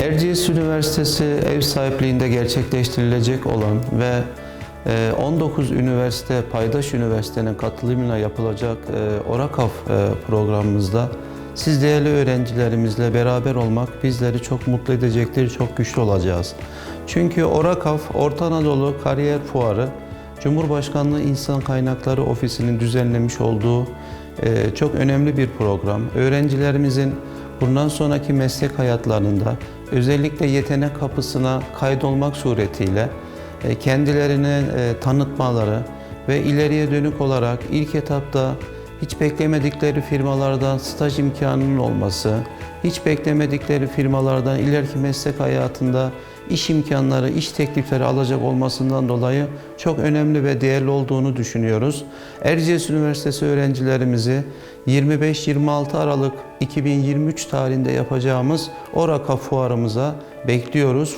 Erciyes Üniversitesi ev sahipliğinde gerçekleştirilecek olan ve e, 19 üniversite, paydaş üniversitenin katılımıyla yapılacak e, ORAKAF e, programımızda siz değerli öğrencilerimizle beraber olmak bizleri çok mutlu edecektir, çok güçlü olacağız. Çünkü ORAKAF, Orta Anadolu Kariyer Fuarı, Cumhurbaşkanlığı İnsan Kaynakları Ofisi'nin düzenlemiş olduğu e, çok önemli bir program. Öğrencilerimizin bundan sonraki meslek hayatlarında özellikle yetenek kapısına kaydolmak suretiyle e, kendilerini e, tanıtmaları ve ileriye dönük olarak ilk etapta hiç beklemedikleri firmalardan staj imkanının olması, hiç beklemedikleri firmalardan ileriki meslek hayatında iş imkanları, iş teklifleri alacak olmasından dolayı çok önemli ve değerli olduğunu düşünüyoruz. Erciyes Üniversitesi öğrencilerimizi 25-26 Aralık 2023 tarihinde yapacağımız ORAKA fuarımıza bekliyoruz.